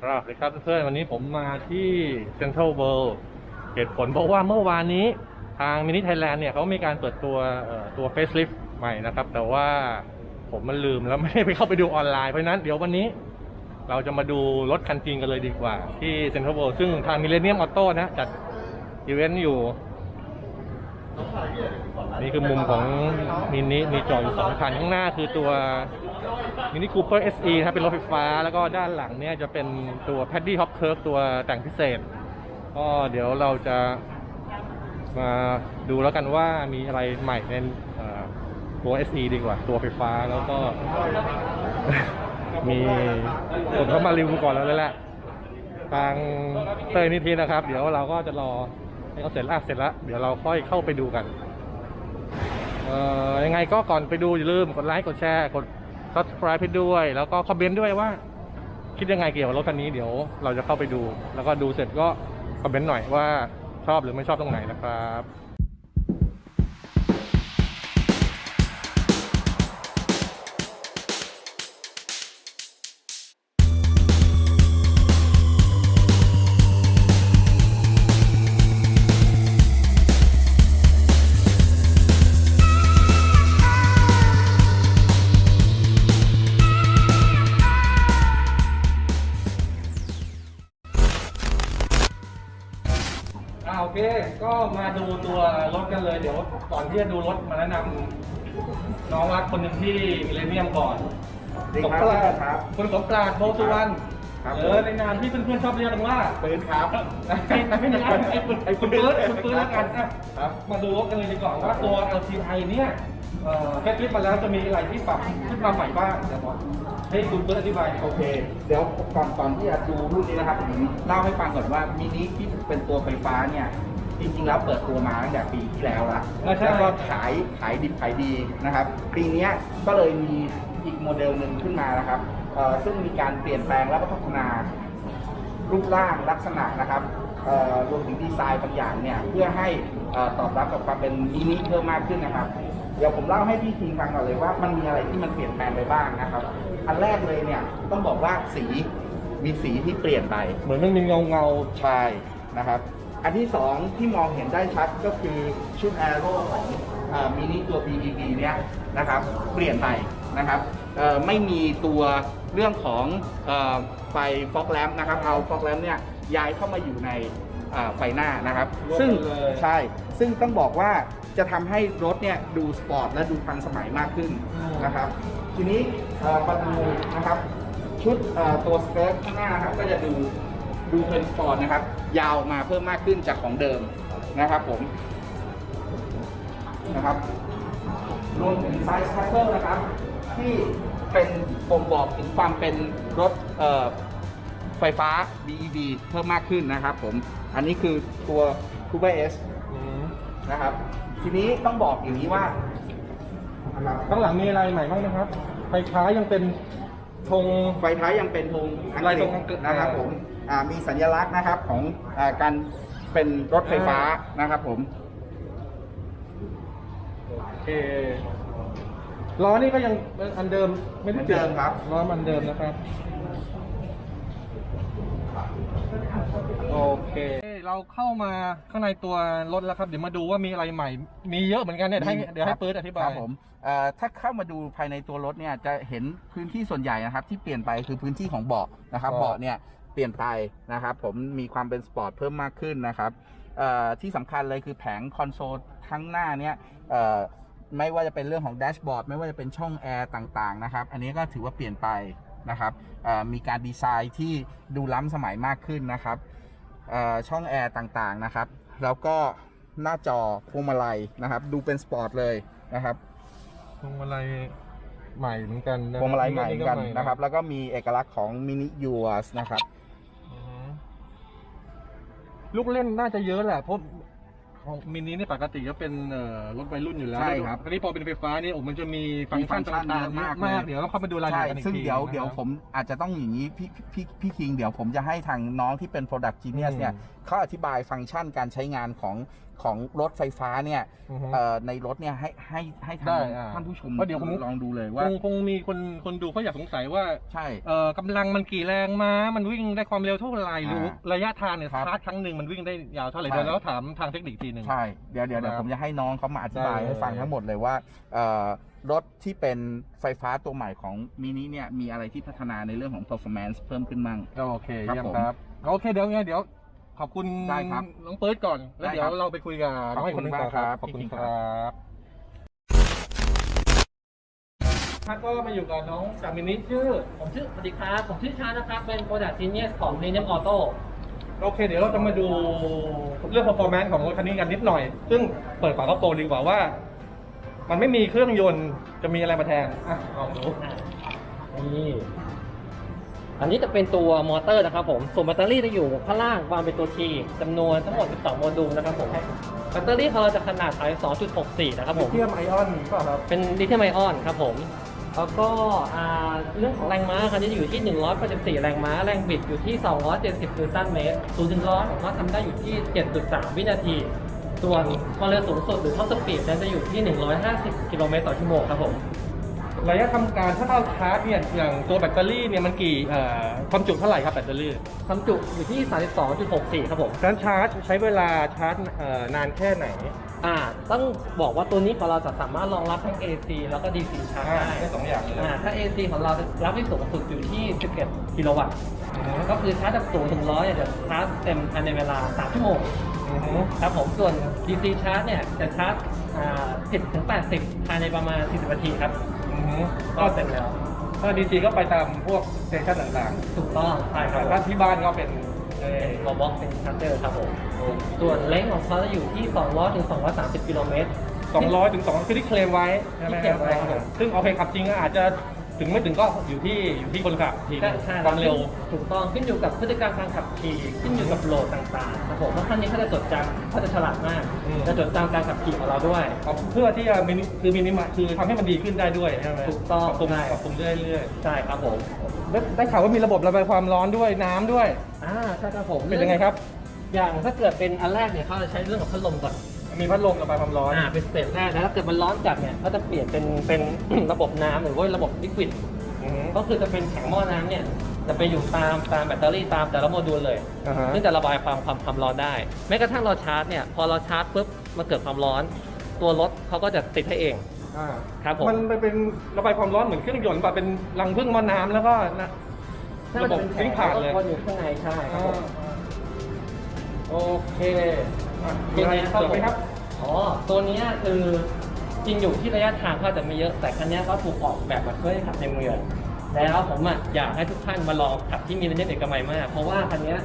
ครับสวัสดีครับเพื่อนๆวันนี้ผมมาที่เซ็นทรัลเวิลด์เหตุผลเพราะว่าเมื่อวานนี้ทางมินิไทยแลนด์เนี่ยเขามีการเปิดตัวตัวเฟซลิฟใหม่นะครับ แต่ว่าผมมันลืมแล้วไม่ได้ไปเข้าไปดูออนไลน์เพราะฉะนั้นเดี๋ยววันนี้เราจะมาดูรถคันจริงกันเลยดีกว่า ที่เซ็นทรัลเวิลด์ซึ่งทางมิเลเนียมออโต้นะจัดอีเวนต์อยู่ นี่คือมุมของมินิมีจอดอยู่สองคันข้างหน้าคือตัวมินิคูเปอร์ SE นะครับเป็นรถไฟฟ้า แล้วก็ด้านหลังเนี่ยจะเป็นตัวแพดดี้ฮอปเคิร์ตัวแต่งพิเศษ ก็เดี๋ยวเราจะมาดูแล้วกันว่ามีอะไรใหม่ในตัว SE ดีกว่า ตัวไฟฟ้าแล้วก็ มีคนเข้ามารีวิวก่อนแล้วลยแหละทางเตยนิธินะครับ เดี๋ยวเราก็จะรอ เขาเสร็จแล้วเสร็จแล้วเดี๋ยวเราค่อยเข้าไปดูกันเอ่อยังไงก็ก่อนไปดูอย่าลืมกดไลค์กดแชร์กด subscribe ให้ด้วย แล้วก็คอมเมนต์ด้วยว่า คิดยังไงเกี่ยวกับรถคันนี้เดี๋ยวเราจะเข้าไปดู แล้วก็ดูเสร็จก็คอมเมนต์หน่อยว่าชอบหรือไม่ชอบตรงไหนนะครับ มาดูตัวรถกันเลยเดี๋ยวก่อนที่จะดูรถมาแนะนำน้องรักคนหนึ่งที่มิเลเนียมก่อนดีสงครับกรานต์ครับคุณสงกรานต์โบสุวรรณครับ เออในนามที่เพื่อนๆชอบเรียกกันว่าปืนครับ ไอ้ไอ้ไม่ใช่ไอ้คุณไอ้คุณปื๊ดคุณปื๊ดแล้วกันอะครับมาดูรถกันเลยดีกว่าว่าตัว LCI เนี่ยเอ่อแค่คลิปมาแล้วจะมีอะไรที่ปรับขึ้นมาใหม่บ้างเดี๋ยวบอกให้คุณปื๊ดอธิบายโอเค เดี๋ยวก่อนก่อนที่จะดูรุ่นนี้นะครับผมเล่าให้ฟังก่อนว่ามินิที่เป็นตัวไฟฟ้าเนี่ย จริงๆแล้วเปิดตัวมาตั้งแต่ปีที่แล้วละอ่าใช่ แล้วก็ขายขายดิบขายดีนะครับ ปีเนี้ยก็เลยมีอีกโมเดลหนึ่งขึ้นมานะครับเอ่อซึ่งมีการเปลี่ยนแปลงและพัฒนา รูปร่างลักษณะนะครับเอ่อรวมถึงดีไซน์บางอย่างเนี่ยเพื่อให้เอ่อตอบรับกับความเป็นมินิเพิ่มมากขึ้นนะครับ เดี๋ยวผมเล่าให้พี่ทีมฟังก่อนเลยว่ามันมีอะไรที่มันเปลี่ยนแปลงไปบ้างนะครับ อันแรกเลยเนี่ยต้องบอกว่าสีมีสีที่เปลี่ยนไป เหมือนมันมีเงาเงาใช่นะครับ อันที่สองที่มองเห็นได้ชัดก็คือชุดแอโร่ของมินิตัว BEV เนี่ยนะครับเปลี่ยนไปนะครับเอ่อไม่มีตัวเรื่องของเอ่อไฟฟอกแลมนะครับเอาฟอกแลมเนี่ยย้ายเข้ามาอยู่ในอ่าไฟหน้านะครับ ซึ่งใช่ซึ่งต้องบอกว่าจะทำให้รถเนี่ยดูสปอร์ตและดูทันสมัยมากขึ้นนะครับ ทีนี้เอ่อมาดูนะครับชุดเอ่อตัวสเกิร์ตข้างหน้านะครับก็จะดูดูเป็นสปอร์ตนะครับ ยาวมาเพิ่มมากขึ้นจากของเดิมนะครับผมนะครับรวมถึงไซส์แพคเตอร์นะครับ ที่เป็นบ่งบอกถึงความเป็นรถเอ่อไฟฟ้า BEV เพิ่มมากขึ้นนะครับผม อันนี้คือตัว Cooper S ๆอืมนะครับ ทีนี้ต้องบอกอย่างนี้ว่านะครับข้างหลังมีอะไรใหม่บ้างนะครับ ไฟท้ายยังเป็นธงไฟท้ายยังเป็นธงอังลายกธฤษงอังกฤษนะครับผมอ่า มีสัญลักษณ์นะครับของอาการเป็นรถไฟฟ้านะครับผมโอเคล้อนี่ก็ยังอันเดิมไม่ได้ปลี่ยเหมือนเดิมครับล้อมันเดิมนะครับโอเค เราเข้ามาข้างในตัวรถแล้วครับ เดี๋ยวมาดูว่ามีอะไรใหม่ มีเยอะเหมือนกันเนี่ยเดี๋ยวให้เดี๋ยวให้ปื๊ดอธิบายครับผมเอ่อถ้าเข้ามาดูภายในตัวรถเนี่ยจะเห็นพื้นที่ส่วนใหญ่นะครับ ที่เปลี่ยนไปคือพื้นที่ของเบาะนะครับเบาะเบาะเนี่ย เปลี่ยนไปนะครับ ผมมีความเป็นสปอร์ตเพิ่มมากขึ้นนะครับเอ่อที่สำคัญเลยคือแผงคอนโซลทั้งหน้าเนี่ยเอ่อไม่ว่าจะเป็นเรื่องของแดชบอร์ดไม่ว่าจะเป็นช่องแอร์ต่างๆนะครับ อันนี้ก็ถือว่าเปลี่ยนไปนะครับเอ่อมีการดีไซน์ที่ดูล้ำสมัยมากขึ้นนะครับเอ่อช่องแอร์ต่างๆนะครับ แล้วก็หน้าจอพวงมาลัยนะครับ ดูเป็นสปอร์ตเลยนะครับพวงมาลัยใหม่เหมือนกันนะพวงมาลัยใหม่กันใหนะครับ แล้วก็มีเอกลักษณ์ของมินิยูสนะครับอือฮึ ลูกเล่นน่าจะเยอะแหละเพราะของมินินี่ปกติก็เป็นเอ่อรถวัยรุ่นอยู่แล้วใช่ครับ อันนี้พอเป็นไฟฟ้านี่โอ้มันจะมีฟังก์ชันมีฟังก์ชันต่างๆเยอะมากมากเลยเดี๋ยวเราเข้ามาดูรายละใช่เอียดกันอีกซึ่งทีเดี๋ยวนะครับเดี๋ยวผมอาจจะต้องอย่างนี้พี่พี่พี่พี่คิงเดี๋ยวผมจะให้ทางน้องที่เป็น Product Genius อืมเนี่ยเขาอธิบายฟังก์ชันการใช้งานของ ของรถไฟฟ้าเนี่ยอือฮึ เอ่อในรถเนี่ยให้ให้ให้ทาได้งอ่าท่านผู้ชมเพราะเดี๋ยวผม ลองดูเลยคว่า งคงมีคนคนดูเขาอยากสงสัยว่าใช่ เอ่อกำลังมันกี่แรงม้ามันวิ่งได้ความเร็วเท่าไหร่หรืออ่าระยะทางเนี่ยครับชาร์จครั้งหนึ่งมันวิ่งได้ยาวเท่าไหร่ใช่ เดี๋ยวเราถามทางเทคนิคทีหนึ่ง ใช่ เดี๋ยวเดี๋ยวเดี๋ยวครับผมจะให้น้องเขามาอธิบายได้เลย ให้ฟังทั้งหมดเลยว่าเอ่อรถที่เป็นไฟฟ้าตัวใหม่ของมินิเนี่ยมีอะไรที่พัฒนาในเรื่องของ performance เพิ่มขึ้นมั่ง โอเคครับเยี่ยมผม ครับ โอเคเดี๋ยวไงเดี๋ยว ขอบคุณได้ครับน้องเปิร์ดก่อน แล้วได้เดี๋ยครัวบเราไปคุยกับน้องอีกคนหนึงต่อครับขขออบบคุคุณณคครัรับครับก็มาอยู่กับน้องจากมินิชื่อ ผมชื่อสวัสดีครับผมชื่อชานะครับ เป็น Product Genius ของ Millennium Auto โอเค เดี๋ยวเราจะมาดูเรื่อง performance ของรถคันนี้กันนิดหน่อย ซึ่งเปิดฝากระโปรงดีกว่าว่า มันไม่มีเครื่องยนต์จะมีอะไรมาแทนอะลองดู นี่ อันนี้จะเป็นตัวมอเตอร์นะครับผมส่วนแบตเตอรี่จะอยู่ข้างล่างวางเป็นตัว T จำนวนทั้งหมด 12 โมดูลนะครับผมแบตเตอรี่ของเราจะขนาดไซส์2.64 นะครับผมเทียมไอออนก็ครับ เป็นลิเธียมไอออนครับผม แล้วก็อ่าเรื่องของแรงม้าคันนี้จะอยู่ที่ 184 แรงม้า แรงบิดอยู่ที่ 270 นิวตันเมตร0ูนย์ถึงร้อยผมว่าทำได้อยู่ที่ 7.3 วินาที ส่วนความเร็วสูงสุดหรือท็อปสปีดนั้นจะอยู่ที่ 150 กิโลเมตรต่อชั่วโมงครับผม ระยะทำการถ้าเราชาร์จเนี่ยอย่างตัวแบตเตอรี่เนี่ยมันกี่เอ่อความจุเท่าไหร่ครับแบตเตอรี่ ความจุอยู่ที่ 32.64 ครับผม การชาร์จใช้เวลาชาร์จเอ่อนานแค่ไหนอ่า ต้องบอกว่าตัวนี้ของเราจะสามารถรองรับทั้ง AC แล้วก็ DC ชาร์จอ่าได้ได้สองอย่างเลยอ่าถ้า AC ของเราจะรับได้สูงสุดอยู่ที่ 11 กิโลวัตต์อือฮึก็คือชาร์จจากศูนย์ถึงร้อยเนี่ยจะชาร์จเต็มภายในเวลา 3 ชั่วโมง อือฮึครับผม ส่วน DC ชาร์จเนี่ยจะชาร์จอ่า10ถึง80 ภายในประมาณ 40 นาทีครับ อือฮึก็เสร็จแล้วถ้าดีจีก็ไปตามพวกสเตชันต่างถูกต้องใช่ๆครับแต่ถ้าที่บ้านก็เป็นเอ่อเป็นโรบอกเป็นชาร์เจอร์ครับผมส่วนเลนส์ของเขาจะอยู่ที่ 200ถึง230 กิโลเมตรสองร้อยถึงสองคือที่เคลมไว้ใช่ไหมที่เคลมไว้ครับ ซึ่งโอเคขับจริงก็อาจจะ ถึงไม่ถึงก็อยู่ที่อยู่ที่คนขับทีใช่ใช่ความเร็ว ถูกต้องขึ้นอยู่กับพฤติกรรมการขับขี่ขึ้นอยู่กับโหลดต่างๆครับผมเพราะคันนี้เขาจะจดจำเขาจะฉลาดมากอืม จะจดจำการขับขี่ของเราด้วยเพื่อที่จะมินิคือมินิมาคือทำให้มันดีขึ้นได้ด้วยใช่ไหมถูกต้องปรับปรุงใช่ ปรับปรุงเรื่อยใช่ครับผมๆได้ได้ข่าวว่ามีระบบระบายความร้อนด้วยน้ำด้วยอ่าใช่ครับผมเป็นยังไงครับ อย่างถ้าเกิดเป็นอันแรกเนี่ยเขาจะใช้เรื่องของพัดลมก่อน มีพัดลมระบายความร้อน อ่าเป็นสเต็ปแรกแล้วถ้าเกิดมันร้อนจัดเนี่ยเขาจะเปลี่ยนเป็นเป็น ระบบน้ำหรือว่าระบบลิควิดอือฮึก็คือจะเป็นแข็งหม้อน้ำเนี่ยจะไปอยู่ตามตามแบตเตอรี่ตามแต่ละโมดูลเลย อ่าฮะ ซึ่งจะระบายความความความร้อนได้ แม้กระทั่งเราชาร์จเนี่ยพอเราชาร์จปุ๊บมันเกิดความร้อน ตัวรถเขาก็จะติดให้เอง อ่าครับผม มันไปเป็นระบายความร้อนเหมือนเครื่องยนต์ป่ะเป็นรังพึ่งหมอน้ำแล้วก็นะ ระบบลิงก์ผ่านเลยวนอยู่ข้างในใช่ครับผม โอเค อะเป็นไงเข้าไปครับ อ๋อ ตัวนี้คือจริงอยู่ที่ระยะทางเขาจะไม่เยอะ แต่คันนี้ก็ถูกออกแบบมาเพื่อให้ขับในเมือง แล้วผมอะอยากให้ทุกท่านมาลองขับที่มีระยะเอกมัยมาก เพราะว่าคันนี้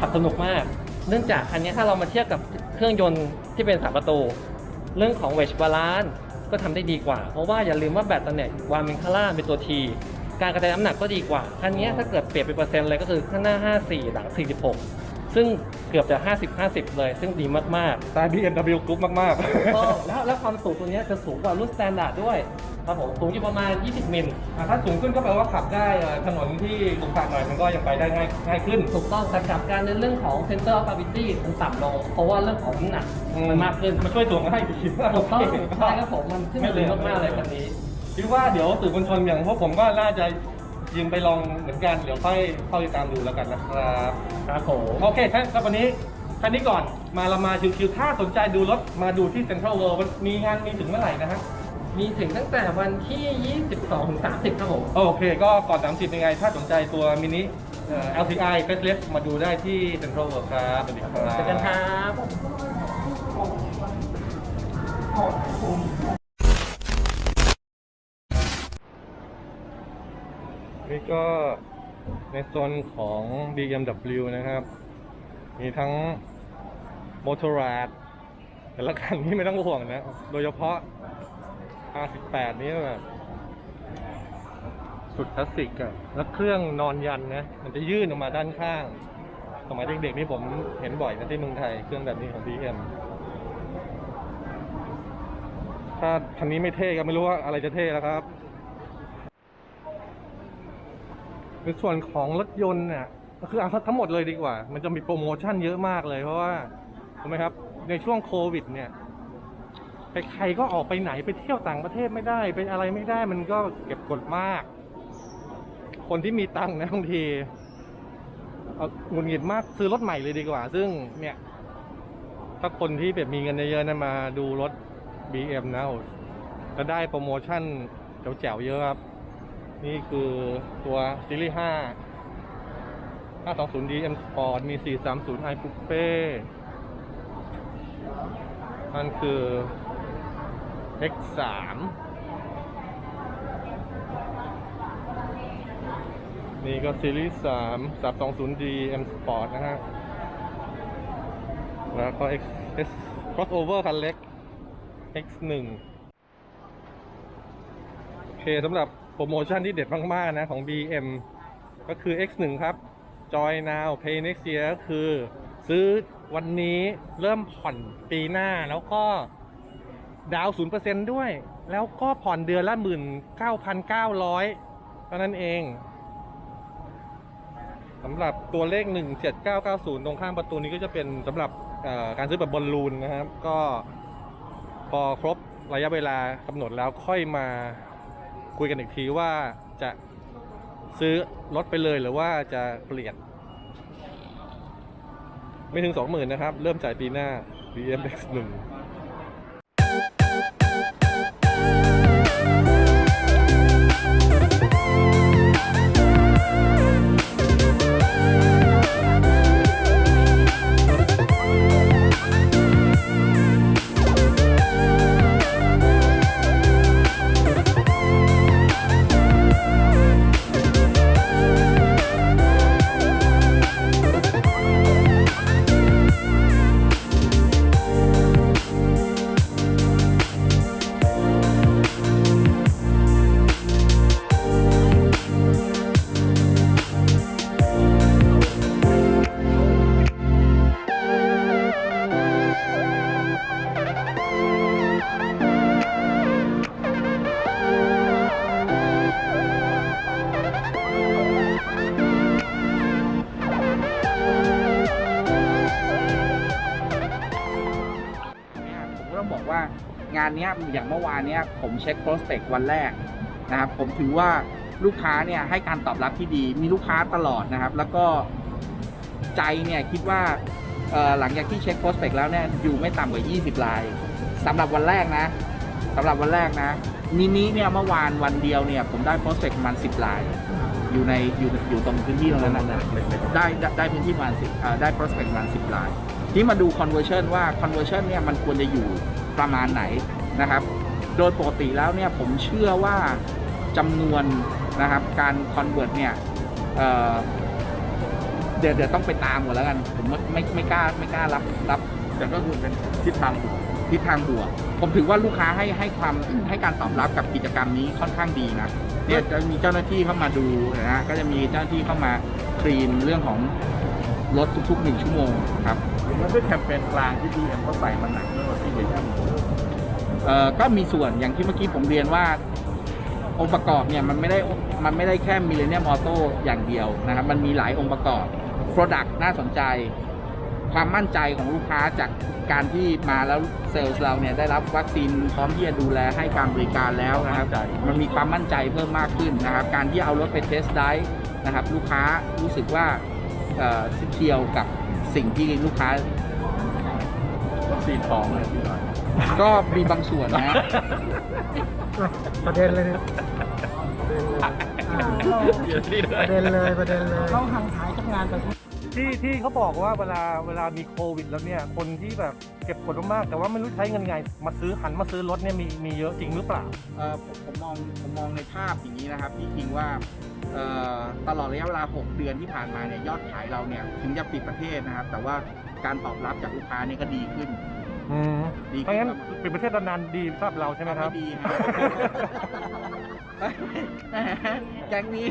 ขับสนุกมาก เนื่องจากคันนี้ถ้าเรามาเทียบกับเครื่องยนต์ที่เป็นสามประตู เรื่องของเวชบาลานก็ทำได้ดีกว่า เพราะว่าอย่าลืมว่าแบตเตอร์เนี่วางเป็นข้างล่างเป็นตัวทีการกระจายน้ำหนักก็ดีกว่า คันนี้ถ้าเกิดเปรียบเป็นเปอร์เซ็นต์เลยก็คือข้างหน้า 54 หลัง 46 ซึ่งเกือบจะ 50-50 เลย ซึ่งดีมากๆสไตล์ BMW Group มากก็แล้วแล้วความสูงตัวเนี้ยจะสูงกว่ารุ่นสแตนดาร์ดด้วยครับผมสูงอยู่ประมาณ 20 มิลๆอะถ้าสูงขึ้นก็แปลว่าขับได้เอ่อถนนที่ขรุขระหน่อยมันก็ยังไปได้ง่ายง่ายขึ้น ถูกต้องแต่กับการในเรื่องของ center of gravity มันต่ำลง เพราะว่าเรื่องของน้ำหนักมันมากขึ้นมันช่วยถ่วงให้ดีถูกต้องโเคใช่ครับผมมันขึ้นมาดีมากๆเลยคันนี้ คิดว่าเดี๋ยวสื่อมวลชนอย่างพวกผมก็น่าจะ ยืมไปลองเหมือนกันเดี๋ยวค่อยเข้าติดตามดูแล้วกันนะครับครับผมโอเคท่านครับวันนี้คันนี้ก่อนมาเรามาชิวๆถ้าสนใจดูรถมาดูที่เซ็นทรัลเวิลด์มีงานมีถึงเมื่อไหร่นะฮะมีถึงตั้งแต่วันที่ 22ถึง30 ครับผม โอเค ก็ก่อน 30 ยังไง ถ้าสนใจตัวมินิเอ่อ LCI Facelift มาดูได้ที่เซ็นทรัลเวิลด์ครับสวัสดีครับ เจอกันครับ ก็ในโซนของ BMW นะครับ มีทั้ง m o t o r a d แต่ละคันนี้ไม่ต้องห่วงนะ โดยเฉพาะ R18 นี้แบบสุดคลาสสิกอะแล้วเครื่องนอนยันนะ มันจะยื่นออกมาด้านข้าง สมัยเด็กๆนี่ผมเห็นบ่อยนะที่เมืองไทย เครื่องแบบนี้ของ BM ถ้าคันนี้ไม่เท่ก็ไม่รู้ว่าอะไรจะเท่แล้วครับ ในส่วนของรถยนต์เนี่ยก็คือเอาทั้งหมดเลยดีกว่า มันจะมีโปรโมชั่นเยอะมากเลยเพราะว่าถูกไหมครับ ในช่วงโควิด เนี่ยใครๆก็ออกไปไหนไปเที่ยวต่างประเทศไม่ได้ไปอะไรไม่ได้ มันก็เก็บกดมาก คนที่มีตังค์นะบางทีเอาหงุดหงิดมากซื้อรถใหม่เลยดีกว่า ซึ่งเนี่ยถ้าคนที่แบบมีเงินเยอะๆนะมาดูรถ BM นะจะได้โปรโมชั่นแจ๋วๆเยอะครับ นี่คือตัวซีรีส์ 5 520D M Sport มี 430 i Coupe มันคือ X3 นี่ก็ซีรีส์ 3 320D M Sport นะฮะ แล้วก็ X S crossover คันเล็ก X1 โอเคสำหรับ โปรโมชั่นที่เด็ดมากๆนะของ BM ก็คือ X1 ครับ Joy Now Pay Next Year ก็คือ ซื้อวันนี้เริ่มผ่อนปีหน้าแล้วก็ดาวน์0%ด้วย แล้วก็ผ่อนเดือนละ19,900เท่านั้นเองสำหรับตัวเลข 17990 ตรงข้างประตูนี้ก็จะเป็นสำหรับการซื้อแบบบอลลูนนะครับ ก็พอครบระยะเวลากำหนดแล้วค่อยมา คุยกันอีกทีว่าจะซื้อรถไปเลยหรือว่าจะเปลี่ยน ไม่ถึงสองหมื่นะครับ เริ่มจ่ายปีหน้า BMX 1 เนี้ยอย่างเมื่อวานเนี้ยผมเช็คโปรสเปกวันแรกนะครับผมถือว่าลูกค้าเนี่ยให้การตอบรับที่ดี มีลูกค้าตลอดนะครับ แล้วก็ใจเนี่ยคิดว่าหลังจากที่เช็คโปรสเปกแล้วเนี่ยอยู่ไม่ต่ำกว่า 20รายสำหรับวันแรกนะสำหรับวันแรกนะมินิเนี่ยเมื่อวานวันเดียวเนี่ยผมได้โปรสเปกประมาณ10ราย อยู่ในอยู่อยู่ตรงพื้นที่ตรงนั้นนะได้ได้ได้พื้นที่ประมาณสิบได้ prospect ประมาณสิบราย ที่มาดู conversion ว่า conversion เนี่ยมันควรจะอยู่ประมาณไหน นะครับ โดยปกติแล้วเนี่ยผมเชื่อว่าจำนวนนะครับการ convert เนี่ยเเดี๋ยวเดี๋ยวต้องไปตามก่อนแล้วกัน ผมไม่ไม่ไม่กล้าไม่กล้ารับรับแต่ก็คือเป็นทิศทางทิศทางบวก ผมถือว่าลูกค้าให้ให้ความให้การตอบรับกับกิจกรรมนี้ค่อนข้างดีนะเนี่ยจะมีเจ้าหน้าที่เข้ามาดูนะฮะก็จะมีเจ้าหน้าที่เข้ามาคลีนเรื่องของรถทุกๆหนึ่งชั่วโมงครับมันด้วยแคมเปญกลางที่ BM เขาใส่มันหนักเรื่องที่เห็น เอ่อก็มีส่วนอย่างที่เมื่อกี้ผมเรียนว่าองค์ประกอบเนี่ยมันไม่ได้มันไม่ได้แค่มิเลเนียมออโต้อย่างเดียวนะครับมันมีหลายองค์ประกอบ Product น่าสนใจ ความมั่นใจของลูกค้าจากการที่มาแล้วเซลล์เราเนี่ยได้รับวัคซีนพร้อมที่จะดูแลให้การบริการแล้วนะครับมันมีความมั่นใจเพิ่มมากขึ้นนะครับ การที่เอารถไปเทสได้นะครับลูกค้ารู้สึกว่าเอ่อซิเคียวกับสิ่งที่ลูกค้าวัคซีนทองเลยพี่หน่อย ก็มีบางส่วนนะประเด็นเลยเนี่ยประเด็นเลยประเด็นเลยเขาห่างหายจากงานไปที่ที่เขาบอกว่าเวลาเวลามีโควิด แล้วเนี่ยคนที่แบบเก็บกดมากๆแต่ว่าไม่รู้ใช้เงินไง มาซื้อหันมาซื้อรถเนี่ยมีมีเยอะจริงหรือเปล่าเอ่อผมผมมองผมมองในภาพอย่างนี้นะครับที่จริงว่าเอ่อตลอดระยะเวลา 6 เดือนที่ผ่านมาเนี่ยยอดขายเราเนี่ยถึงจะปิดประเทศนะครับ แต่ว่าการตอบรับจากลูกค้าเนี่ยก็ดีขึ้น อืมดีเพราะงั้นปิดประเทศนานๆดีสำหรับเราใช่ไหมครับไม่ดีครับแหมแก๊งนี้